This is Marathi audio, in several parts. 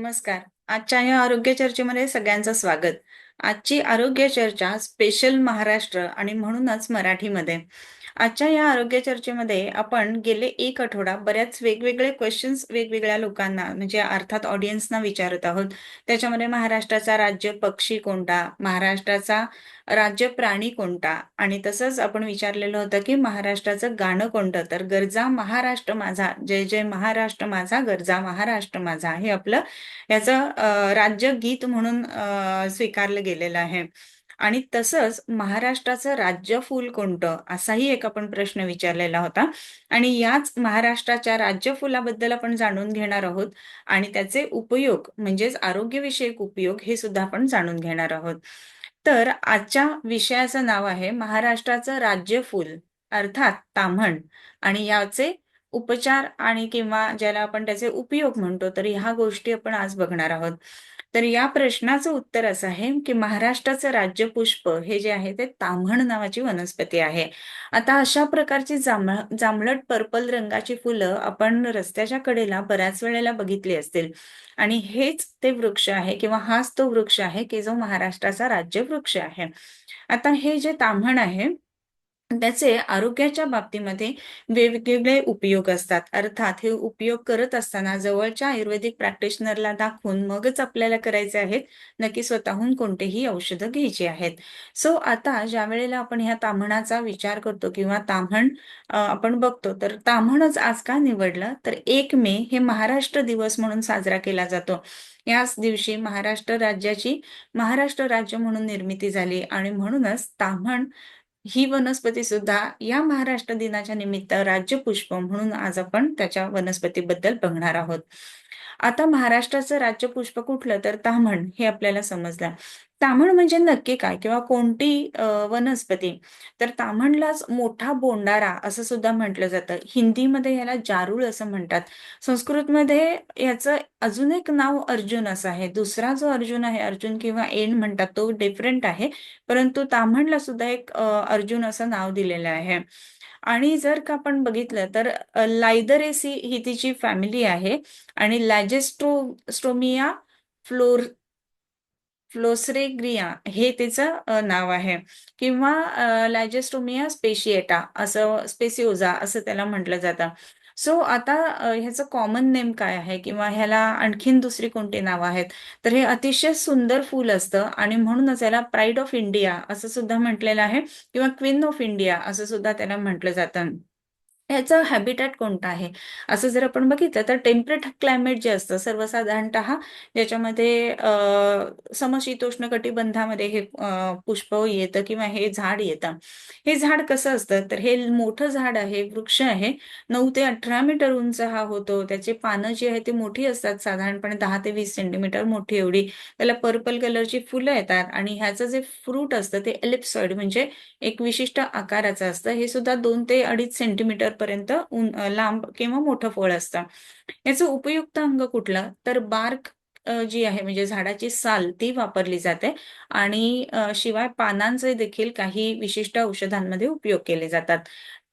नमस्कार. आजच्या या आरोग्य चर्चेमध्ये सगळ्यांचं स्वागत. आजची आरोग्य चर्चा स्पेशल महाराष्ट्र आणि म्हणूनच मराठीमध्ये. आजच्या या आरोग्य चर्चेमध्ये आपण गेले एक आठवडा बऱ्याच वेगवेगळे क्वेश्चन्स वेगवेगळ्या लोकांना म्हणजे अर्थात ऑडियन्सना विचारत आहोत. त्याच्यामध्ये महाराष्ट्राचा राज्य पक्षी कोणता महाराष्ट्राचा राज्य प्राणी कोणता? आणि तसंच आपण विचारलेलं होतं की महाराष्ट्राचं गाणं कोणतं? तर गरजा महाराष्ट्र माझा जय जय महाराष्ट्र माझा गरजा महाराष्ट्र माझा हे आपलं याचं राज्य गीत म्हणून स्वीकारलं गेलेलं आहे. आणि तसंच महाराष्ट्राचं राज्य फूल कोणतं? असाही एक आपण प्रश्न विचारलेला होता. आणि याच महाराष्ट्राच्या राज्य फुलाबद्दल आपण जाणून घेणार आहोत. आणि त्याचे उपयोग म्हणजेच आरोग्यविषयक उपयोग हे सुद्धा आपण जाणून घेणार आहोत. तर आजच्या विषयाचं नाव आहे महाराष्ट्राचं राज्य फूल अर्थात ताम्हण. आणि याचे उपचार आणि किंवा ज्याला आपण त्याचे उपयोग म्हणतो तर ह्या गोष्टी आपण आज बघणार आहोत. तर या प्रश्नाचं उत्तर असं आहे की महाराष्ट्राचं राज्य पुष्प हे जे आहे ते ताम्हण नावाची वनस्पती आहे. आता अशा प्रकारची जांभ जांभळट पर्पल रंगाची फुलं आपण रस्त्याच्या कडेला बऱ्याच वेळेला बघितली असतील. आणि हेच ते वृक्ष आहे किंवा हाच तो वृक्ष आहे की जो महाराष्ट्राचा राज्य वृक्ष आहे. आता हे जे ताम्हण आहे त्याचे आरोग्याच्या बाबतीमध्ये वेगवेगळे उपयोग असतात. अर्थात हे उपयोग करत असताना जवळच्या आयुर्वेदिक प्रॅक्टिशनरला दाखवून मगच आपल्याला करायचे आहेत. नक्की स्वतःहून कोणतेही औषधं घ्यायची आहेत. सो आता ज्या वेळेला आपण ह्या ताम्हणाचा विचार करतो किंवा ताम्हण आपण बघतो तर ताम्हणच आज का निवडलं? तर एक मे हे महाराष्ट्र दिवस म्हणून साजरा केला जातो. याच दिवशी महाराष्ट्र राज्याची महाराष्ट्र राज्य म्हणून निर्मिती झाली आणि म्हणूनच ताम्हण ही वनस्पती सुद्धा या महाराष्ट्र दिनाच्या निमित्त राज्यपुष्प म्हणून आज आपण त्याच्या वनस्पतीबद्दल बघणार आहोत. आता महाराष्ट्राचं राज्यपुष्प कुठलं? तर तामण हे आपल्याला समजलं. तामण म्हणजे नक्की काय? किंवा कोणती वनस्पती? तर तामणलाच मोठा बोंडारा असं सुद्धा म्हटलं जातं. हिंदीमध्ये याला जारूळ असं म्हणतात. संस्कृतमध्ये याचं अजून एक नाव अर्जुन असं आहे. दुसरा जो अर्जुन आहे अर्जुन किंवा एन म्हणतात तो डिफरंट आहे. परंतु ताम्हणला सुद्धा एक अर्जुन असं नाव दिलेलं आहे. आणि जर का आपण बघितलं तर लायदरेसी ही तिची फॅमिली आहे आणि लॅजेस्ट्रो स्ट्रोमिया फ्लोर फ्लोसरेग्रिया हे तिचं नाव आहे. किंवा लॅजेस्टोमिया स्पेशिएटा असं स्पेसिओजा असं त्याला म्हटलं जातं. सो आता ह्याचं कॉमन नेम काय आहे? किंवा ह्याला आणखीन दुसरी कोणती नावं आहेत? तर हे अतिशय सुंदर फूल असतं आणि म्हणूनच याला प्राईड ऑफ इंडिया असं सुद्धा म्हटलेलं आहे किंवा क्वीन ऑफ इंडिया असं सुद्धा त्याला म्हटलं जातं. ह्याचं हॅबिटॅट कोणतं आहे? असं जर आपण बघितलं तर टेम्परेट क्लायमेट जे असतं सर्वसाधारणत ज्याच्यामध्ये समशीतोष्ण कटिबंधामध्ये हे पुष्प येतं किंवा हे झाड येतं. हे झाड कसं असतं? तर हे मोठं झाड आहे वृक्ष आहे. नऊ ते अठरा मीटर उंच हा होतो. त्याचे पानं जी आहे ती मोठी असतात. साधारणपणे दहा ते वीस सेंटीमीटर मोठी एवढी. त्याला पर्पल कलरची फुलं येतात आणि ह्याचं जे फ्रूट असतं ते एलिप्सॉइड म्हणजे एक विशिष्ट आकाराचं असतं. हे सुद्धा दोन ते अडीच सेंटीमीटर पर्यंत लांब किंवा मोठं फळ असतं. याचं उपयुक्त अंग कुठलं? तर बार्क जी आहे म्हणजे झाडाची साल ती वापरली जाते. आणि शिवाय पानांचे देखील काही विशिष्ट औषधांमध्ये उपयोग केले जातात.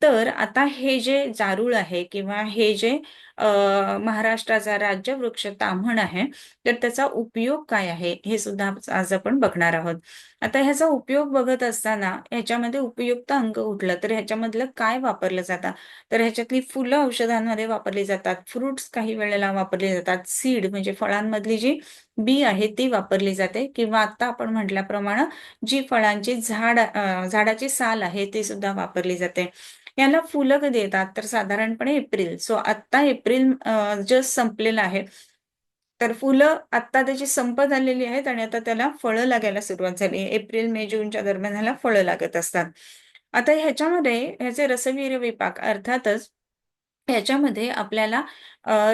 तर आता हे जे जारूळ आहे किंवा हे जे महाराष्ट्राचा राज्य वृक्ष ताम्हण आहे तर त्याचा उपयोग काय आहे हे सुद्धा आज आपण बघणार आहोत. आता ह्याचा उपयोग बघत असताना ह्याच्यामध्ये उपयुक्त अंग उठलं तर ह्याच्यामधलं काय वापरलं जातं? तर ह्याच्यातली फुलं औषधांमध्ये वापरली जातात फ्रुट्स काही वेळेला वापरली जातात सीड म्हणजे फळांमधली जी बी आहे ती वापरली जाते. किंवा आता आपण म्हटल्याप्रमाणे जी फळांची झाड झाडाची साल आहे ती सुद्धा वापरली जाते. याला फुलं कधी येतात तर साधारणपणे एप्रिल. सो आता एप्रिल जस्ट संपलेलं आहे. तर फुलं आता त्याची संपत आलेली आहेत आणि आता त्याला फळं लागायला सुरुवात झाली. एप्रिल मे जूनच्या दरम्यान ह्याला फळं लागत असतात. आता ह्याच्यामध्ये ह्याचे रसवीर विपाक अर्थातच ह्याच्यामध्ये आपल्याला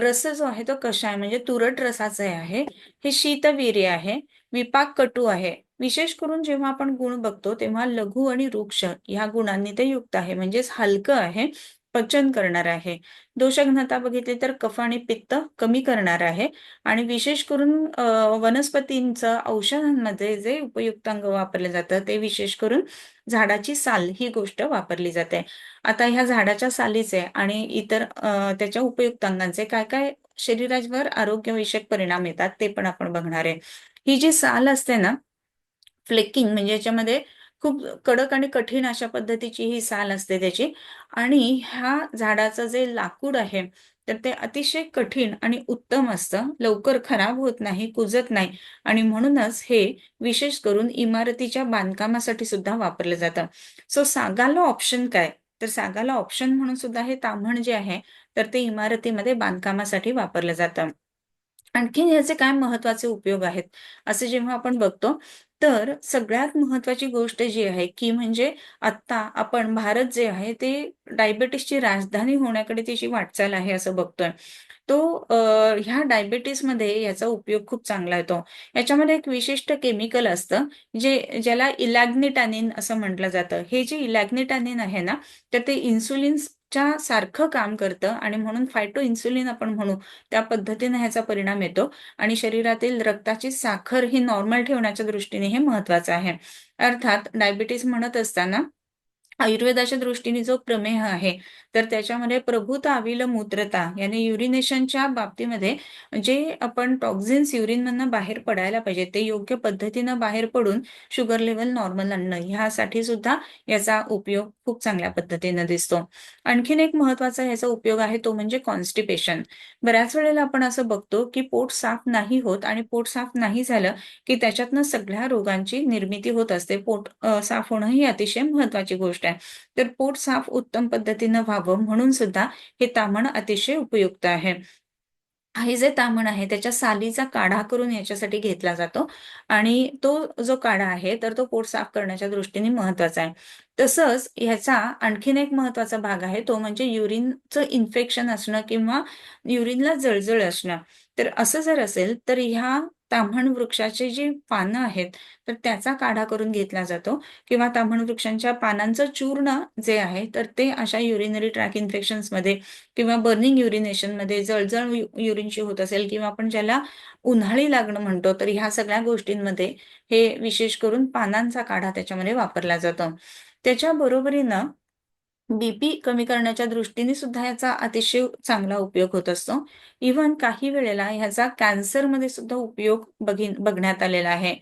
रस जो आहे तो कशा आहे? म्हणजे तुरट रसाचे आहे हे शीतवीर्य आहे विपाक कटू आहे. विशेष करून जेव्हा आपण गुण बघतो तेव्हा लघु आणि वृक्ष ह्या गुणांनी ते युक्त आहे. म्हणजेच हलकं आहे. पचन करणार आहे. दोषघनता बघितली तर कफ आणि पित्त कमी करणार आहे. आणि विशेष करून वनस्पतींचं औषधांमध्ये जे उपयुक्त अंग वापरले जातं ते विशेष करून झाडाची साल ही गोष्ट वापरली जाते. आता ह्या झाडाच्या सालीचे आणि इतर त्याच्या उपयुक्त अंगांचे काय काय शरीरावर आरोग्यविषयक परिणाम येतात ते पण आपण बघणार आहे. ही जी साल असते ना फ्लेकिंग म्हणजे याच्यामध्ये खूप कडक आणि कठीण अशा पद्धतीची ही साल असते त्याची. आणि ह्या झाडाचं जे लाकूड आहे तर ते अतिशय कठीण आणि उत्तम असतं. लवकर खराब होत नाही कुजत नाही. आणि म्हणूनच हे विशेष करून इमारतीच्या बांधकामासाठी सुद्धा वापरलं जातं. सो सागाला ऑप्शन काय? तर सागाला ऑप्शन म्हणून सुद्धा हे ताम्हण जे आहे तर ते इमारतीमध्ये बांधकामासाठी वापरलं जातं. आणखीन याचे काय महत्त्वाचे उपयोग आहेत? असे जेव्हा आपण बघतो तर सगळ्यात महत्वाची गोष्ट जी आहे की म्हणजे आता आपण भारत जे आहे ते डायबेटीसची राजधानी होण्याकडे त्याची वाटचाल आहे असं बघतोय. तो ह्या डायबिटीसमध्ये याचा उपयोग खूप चांगला येतो. याच्यामध्ये एक विशिष्ट केमिकल असतं जे ज्याला इलॅग्निटॅनिन असं म्हटलं जातं. हे जे इलॅग्निटॅनिन आहे ना तर ते इन्सुलिन च्या सारखं काम करतं आणि म्हणून फायटो इन्सुलिन आपण म्हणू त्या पद्धतीने ह्याचा परिणाम येतो. आणि शरीरातील रक्ताची साखर ही नॉर्मल ठेवण्याच्या दृष्टीने हे महत्वाचं आहे. अर्थात डायबिटीस म्हणत असताना आयुर्वेदाच्या दृष्टीने जो प्रमेह आहे तर त्याच्यामध्ये प्रभूत आविल मूत्रता याने युरिनेशनच्या बाबतीमध्ये जे आपण टॉक्झिन्स युरिनमधनं बाहेर पडायला पाहिजे ते योग्य पद्धतीनं बाहेर पडून शुगर लेवल नॉर्मल आणणं ह्यासाठी सुद्धा याचा उपयोग खूप चांगल्या पद्धतीनं दिसतो. आणखीन एक महत्त्वाचा याचा उपयोग आहे तो म्हणजे कॉन्स्टिपेशन बऱ्याच वेळेला आपण असं बघतो की पोट साफ नाही होत आणि पोट साफ नाही झालं की त्याच्यातनं सगळ्या रोगांची निर्मिती होत असते. पोट साफ होणं ही अतिशय महत्वाची गोष्ट आहे. तर पोट साफ उत्तम पद्धतीनं व्हावं म्हणून सुद्धा हे तामण अतिशय उपयुक्त आहे. हे जे तामण आहे त्याच्या सालीचा काढा करून याच्यासाठी घेतला जातो. आणि तो जो काढा आहे तर तो पोट साफ करण्याच्या दृष्टीने महत्त्वाचा आहे. तसंच ह्याचा आणखीन एक महत्त्वाचा भाग आहे तो म्हणजे युरिनचं इन्फेक्शन असणं किंवा युरिनला जळजळ असणं. तर असं जर असेल तर ह्या ताम्हण वृक्षाची जी पानं आहेत तर त्याचा काढा करून घेतला जातो. किंवा ताम्हण वृक्षांच्या पानांचं चूर्ण जे आहे तर ते अशा युरिनरी ट्रॅकमध्ये किंवा बर्निंग युरिनेशनमध्ये जळजळ युरिनची होत असेल किंवा आपण ज्याला उन्हाळी लागणं म्हणतो तर ह्या सगळ्या गोष्टींमध्ये हे विशेष करून पानांचा काढा त्याच्यामध्ये वापरला जातो. त्याच्या बरोबरीनं बीपी कमी करण्याच्या दृष्टीने सुद्धा याचा अतिशय चांगला उपयोग होत असतो. इव्हन काही वेळेला ह्याचा कॅन्सरमध्ये सुद्धा उपयोग बघिन बघण्यात आलेला आहे.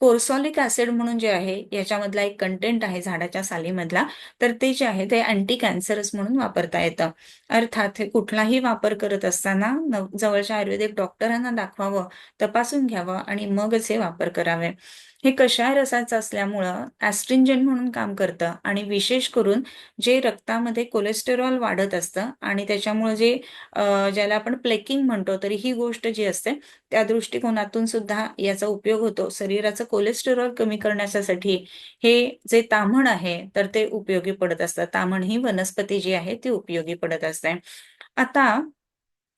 कोर्सॉलिक ऍसिड म्हणून जे आहे याच्यामधला एक कंटेंट आहे झाडाच्या सालीमधला तर ते जे आहे ते अँटी कॅन्सरस म्हणून वापरता येतं. अर्थात हे कुठलाही वापर करत असताना जवळच्या आयुर्वेदिक डॉक्टरांना दाखवावं तपासून घ्यावं आणि मगच हे वापर करावे. हे कशाय रसाचं असल्यामुळं ॲस्ट्रिंजन म्हणून काम करतं आणि विशेष करून जे रक्तामध्ये कोलेस्टेरॉल वाढत असतं आणि त्याच्यामुळे जे ज्याला आपण प्लेकिंग म्हणतो तरी ही गोष्ट जी असते त्या दृष्टिकोनातून सुद्धा याचा उपयोग होतो. शरीराचं कोलेस्टेरॉल कमी करण्यासाठी हे जे तामण आहे तर ते उपयोगी पडत असतं. तामण ही वनस्पती जी आहे ती उपयोगी पडत असते. आता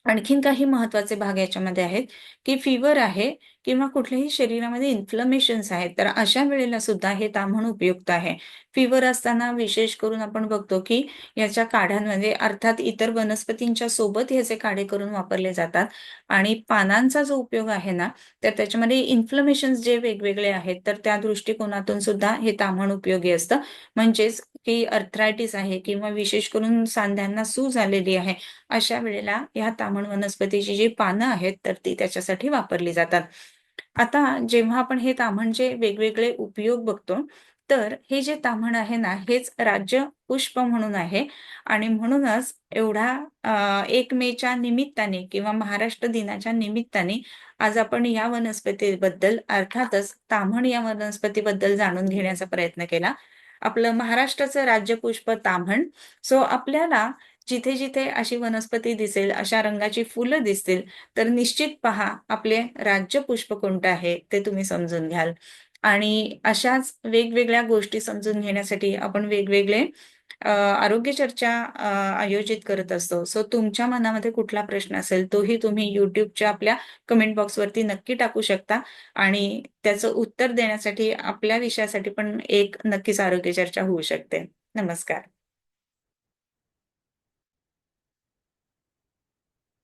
आणखीन काही महत्त्वाचे भाग याच्यामध्ये आहेत की फिवर आहे किंवा कुठल्याही शरीरामध्ये इन्फ्लमेशन्स आहेत तर अशा वेळेला सुद्धा हे ताम्हण उपयुक्त आहे. फिवर असताना विशेष करून आपण बघतो की याच्या काढ्यांमध्ये अर्थात इतर वनस्पतींच्या सोबत ह्याचे काढे करून वापरले जातात आणि पानांचा जो उपयोग आहे ना तर त्याच्यामध्ये इन्फ्लमेशन्स जे वेगवेगळे आहेत तर त्या दृष्टिकोनातून सुद्धा हे ताम्हण उपयोगी असतं. म्हणजेच की अर्थरायटिस आहे किंवा विशेष करून सांध्यांना सूज आलेली आहे अशा वेळेला या तामण वनस्पतीची जी पानं आहेत तर ती त्याच्यासाठी वापरली जातात. आता जेव्हा आपण हे ताम्हणचे वेगवेगळे उपयोग बघतो तर हे जे ताम्हण आहे ना हेच राज्य पुष्प म्हणून आहे. आणि म्हणूनच एवढा एक मेच्या निमित्ताने किंवा महाराष्ट्र दिनाच्या निमित्ताने आज आपण या वनस्पतीबद्दल अर्थातच ताम्हण या वनस्पतीबद्दल जाणून घेण्याचा प्रयत्न केला. आपलं महाराष्ट्राचं राज्यपुष्प ताम्हण. सो आपल्याला जिथे जिथे अशी वनस्पती दिसेल अशा रंगाची फुलं दिसतील तर निश्चित पहा आपले राज्य पुष्प कोणतं आहे ते तुम्ही समजून घ्याल. आणि अशाच वेगवेगळ्या गोष्टी समजून घेण्यासाठी आपण वेगवेगळे आरोग्य चर्चा आयोजित करत असतो. सो तुमच्या मनामध्ये कुठला प्रश्न असेल तोही तुम्ही युट्यूबच्या आपल्या कमेंट बॉक्सवरती नक्की टाकू शकता. आणि त्याचं उत्तर देण्यासाठी आपल्या विषयासाठी पण एक नक्कीच आरोग्य चर्चा होऊ शकते. नमस्कार.